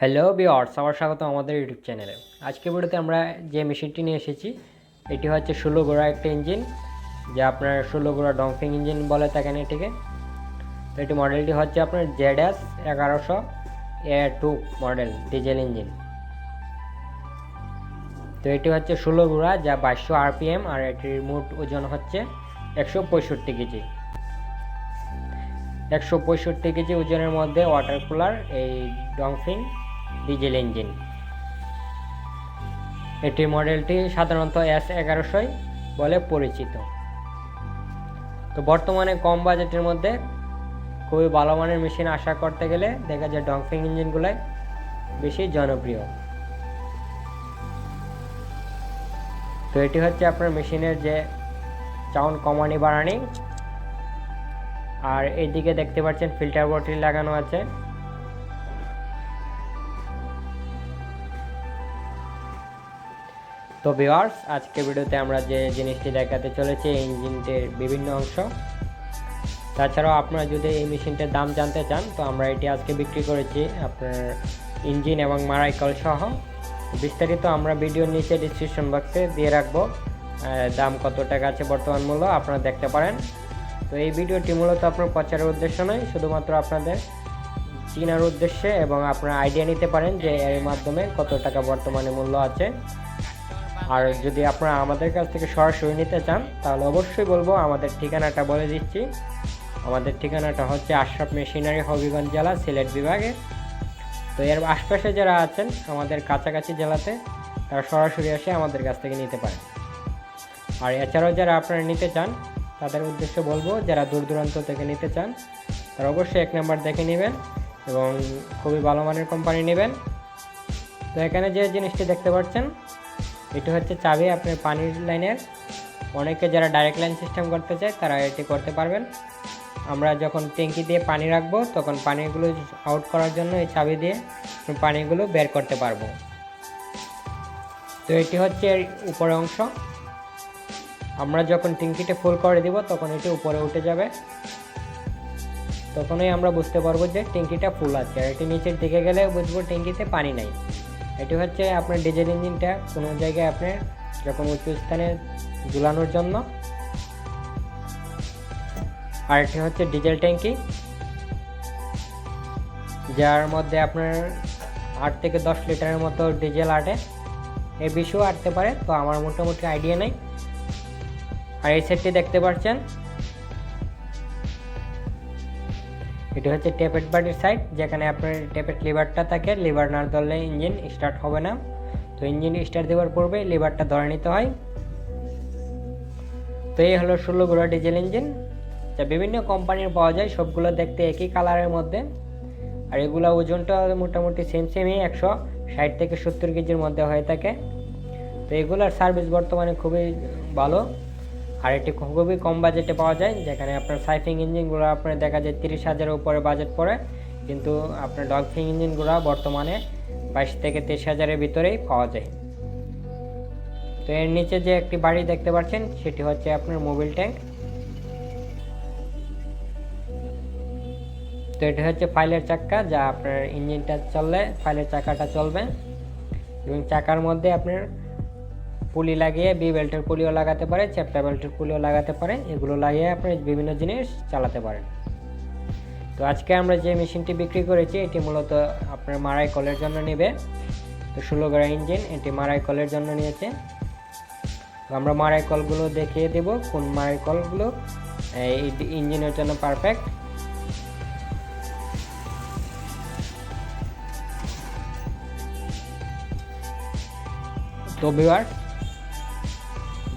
Hello বিয়ার্স আবার স্বাগত আমাদের ইউটিউব চ্যানেলে আজকে ভিডিওতে আমরা যে মেশিনটি নিয়ে এসেছি, এটি হচ্ছে ষোলো গোড়া একটা ইঞ্জিন যা আপনার ষোলো গোড়া ডংফিং ইঞ্জিন বলে থাকেন এটিকে। তো এটি মডেলটি হচ্ছে আপনার জেড এস এগারোশো A two model diesel engine তো এটি হচ্ছে ষোলো গোড়া যা বাইশশো আরপিএম আর এটির মোট ওজন হচ্ছে একশো পঁয়ষট্টি কেজি। একশো পঁয়ষট্টি কেজি ওজনের মধ্যে ওয়াটার কুলার এই ডংফিং ডিজেল ইঞ্জিন। এটি মডেলটি সাধারণত এস এগারোশোই বলে পরিচিত। তো বর্তমানে কম বাজেটের মধ্যে খুবই ভালো মানের মেশিন আশা করতে গেলে দেখা যায় ডংফিং ইঞ্জিনগুলাই বেশি জনপ্রিয়। তো এটি হচ্ছে আপনার মেশিনের যে চাউন কমানি বাড়ানি। আর এইদিকে দেখতে পাচ্ছেন ফিল্টার বটল লাগানো আছে। তো ভিওয়ার্স আজকে ভিডিওতে আমরা যে জিনিসটি দেখাতে চলেছি ইঞ্জিনটির বিভিন্ন অংশ। তাছাড়াও আপনারা যদি এই মেশিনটার দাম জানতে চান, তো আমরা এটি আজকে বিক্রি করেছি আপনার ইঞ্জিন এবং মারাইকল সহ। বিস্তারিত আমরা ভিডিওর নিচে ডিসক্রিপশন বক্সে দিয়ে রাখব দাম কত টাকা আছে, বর্তমান মূল্য আপনারা দেখতে পারেন। তো এই ভিডিওটি মূলত আপনার প্রচারের উদ্দেশ্য নয়, শুধুমাত্র আপনাদের চিনার উদ্দেশ্যে এবং আপনারা আইডিয়া নিতে পারেন যে এর মাধ্যমে কত টাকা বর্তমানে মূল্য আছে। আর যদি আপনারা আমাদের কাছ থেকে সরাসরি নিতে চান, তাহলে অবশ্যই বলব আমাদের ঠিকানাটা বলে দিচ্ছি। আমাদের ঠিকানাটা হচ্ছে আশরাফ মেশিনারি, হবিগঞ্জ জেলা, সিলেট বিভাগে। তো এর আশপাশে যারা আছেন, আমাদের কাছাকাছি জেলাতে, তারা সরাসরি এসে আমাদের কাছ থেকে নিতে পারেন। আর এছাড়াও যারা আপনারা নিতে চান, তাদের উদ্দেশ্যে বলব, যারা দূর দূরান্ত থেকে নিতে চান, তারা অবশ্যই এক নাম্বার দেখে নেবেন এবং খুবই ভালো মানের কোম্পানি নেবেন। তো এখানে যে জিনিসটি দেখতে পাচ্ছেন এটি হচ্ছে চাবি আপনার পানির লাইনের অনেকে যারা ডাইরেক্ট লাইন সিস্টেম করতে চায়, তারা এটি করতে পারবেন। আমরা যখন ট্যাঙ্কি দিয়ে পানি রাখব, তখন পানিগুলো আউট করার জন্য এই চাবি দিয়ে পানিগুলো বের করতে পারব। তো এটি হচ্ছে এর উপরে অংশ। আমরা যখন ট্যাঙ্কিটা ফুল করে দিব, তখন এটি উপরে উঠে যাবে। তখনই আমরা বুঝতে পারব যে ট্যাঙ্কিটা ফুল আছে। আর এটি নিচের দিকে গেলে বুঝব ট্যাঙ্কিতে পানি নাই। এটি হচ্ছে আপনার ডিজেল ইঞ্জিনটা, কোনো জায়গায় আপনার যখন উঁচু স্থানে ঝুলানোর জন্য। আর এটি হচ্ছে ডিজেল ট্যাঙ্কি, যার মধ্যে আপনার আট থেকে দশ লিটারের মতো ডিজেল আটে। এ বেশিও আটতে পারে, তো আমার মোটামুটি আইডিয়া নেই। আর এই সেটটি দেখতে পাচ্ছেন এটি হচ্ছে টেপেট বাড়ির সাইড যেখানে আপনার টেপেট লিভারটা থাকে লিভার না ধরলে ইঞ্জিন স্টার্ট হবে না। তো ইঞ্জিন স্টার্ট দেওয়ার পূর্বে লিভারটা ধরে নিতে হয়। তো এই হলো ষোলো গোড়া ডিজেল ইঞ্জিন যা বিভিন্ন কোম্পানির পাওয়া যায়, সবগুলো দেখতে একই কালারের মধ্যে। আর এগুলো ওজনটা মোটামুটি সেম সেমই একশো ষাট থেকে সত্তর কেজির মধ্যে হয়ে থাকে। তো এগুলোর সার্ভিস বর্তমানে খুবই ভালো। আর এটি খুবই কম বাজেটে পাওয়া যায়, যেখানে আপনার সাইফিং ইঞ্জিনগুলো আপনার দেখা যায় তিরিশ হাজারের উপরে বাজেট পড়ে, কিন্তু আপনার ডগফিং ইঞ্জিনগুলো বর্তমানে বাইশ থেকে তেইশ হাজারের ভিতরেই পাওয়া যায়। তো এর নিচে যে একটি বাড়ি দেখতে পাচ্ছেন, সেটি হচ্ছে আপনার মোবিল ট্যাঙ্ক তো এটি হচ্ছে ফাইলের চাক্কা, যা আপনার ইঞ্জিনটা চললে ফাইলের চাকাটা চলবে। এবং চাকার মধ্যে আপনার পুলি লাগিয়ে বি বেল্টের পুলিও লাগাতে পারে চ্যাপ্টা বেল্টের পুলিও লাগাতে পারে, এগুলো লাগিয়ে আপনি বিভিন্ন জিনিস চালাতে পারেন। তো আজকে আমরা যে মেশিনটি বিক্রি করেছি, এটি মূলত আপনার মারাই কলের জন্য নেবে। তো ষোলো গড়া ইঞ্জিন, এটি মারাই কলের জন্য নিয়েছে। তো আমরা মারাই কলগুলো দেখিয়ে দেব, কোন মারাই কলগুলো, এই ইঞ্জিনের জন্য পারফেক্ট তো ভিউয়ার্স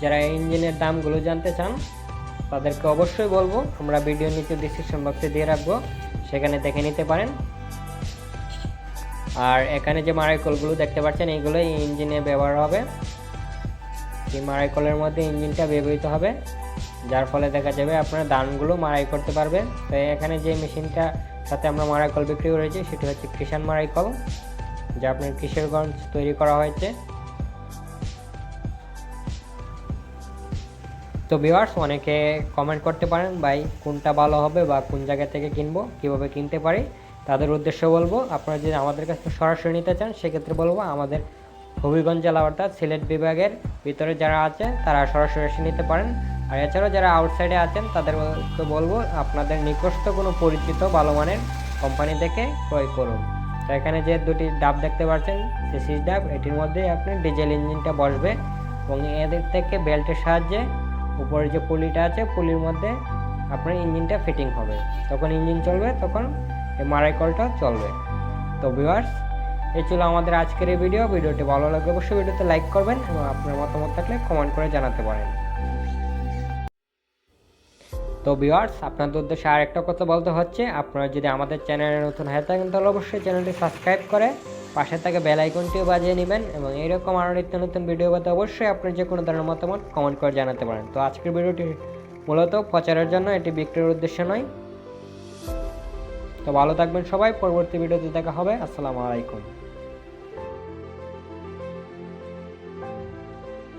যারা ইঞ্জিনের দামগুলো জানতে চান, তাদেরকে অবশ্যই বলব, আমরা ভিডিও নিচে ডিসক্রিপশন বক্সে দিয়ে রাখব, সেখানে দেখে নিতে পারেন। আর এখানে যে মারাইকলগুলো দেখতে পাচ্ছেন এইগুলো ইঞ্জিনে ব্যবহার হবে। এই মারাইকলের মধ্যে ইঞ্জিনটা ব্যবহৃত হবে, যার ফলে দেখা যাবে আপনার দানগুলো মারাই করতে পারবেন তো এখানে যে মেশিনটা সাথে আমরা মারাইকল বিক্রি করেছি, সেটি হচ্ছে কৃষাণ মারাইকল, যা আপনার কিশোরগঞ্জ তৈরি করা হয়েছে। তো ভিউয়ার্স অনেকে কমেন্ট করতে পারেন, ভাই, কোনটা ভালো হবে বা কোন জায়গা থেকে কিনবো, কীভাবে কিনতে পারি? তাদের উদ্দেশ্যে বলব, আপনারা যদি আমাদের কাছ সরাসরি নিতে চান, সেক্ষেত্রে বলব আমাদের হবিগঞ্জ জেলা অর্থাৎ সিলেট বিভাগের ভিতরে যারা আছে তারা সরাসরি এসে নিতে পারেন। আর এছাড়াও যারা আউটসাইডে আছেন, তাদেরকে বলব, আপনাদের নিকটস্থ কোনো পরিচিত ভালো মানের কোম্পানি থেকে ক্রয় করুন। তো এখানে যে দুটি ডাব দেখতে পাচ্ছেন সিসিস ডাব, এটির মধ্যে আপনি ডিজেল ইঞ্জিনটা বসবে এবং এদের থেকে বেল্টের সাহায্যে উপরে যে পুলিটা আছে, পুলির মধ্যে আপনার ইঞ্জিনটা ফিটিং হবে। তখন ইঞ্জিন চলবে, তখন মারাই কলটা চলবে। তো ভিউয়ার্স এই ছিল আমাদের আজকের এই ভিডিও ভিডিওটি ভালো লাগলে অবশ্যই ভিডিওতে লাইক করবেন এবং আপনার মতামত থাকলে কমেন্ট করে জানাতে পারেন। তো ভিউয়ার্স আপনাদের উদ্দেশ্যে আরেকটা কথা বলতে হচ্ছে, আপনারা যদি আমাদের চ্যানেলে নতুন হয়ে থাকেন, তাহলে অবশ্যই চ্যানেলটি সাবস্ক্রাইব করে পাশে থাকা বেল আইকনটিও বাজিয়ে নেবেন এবং এইরকম আরও নিত্য নতুন ভিডিও পেতে অবশ্যই আপনি যে কোনো ধরনের মতামত কমেন্ট করে জানাতে পারেন। তো আজকের ভিডিওটি মূলত প্রচারের জন্য, এটি বিক্রির উদ্দেশ্য নয়। তো ভালো থাকবেন সবাই, পরবর্তী ভিডিওতে দেখা হবে। আসসালামু আলাইকুম।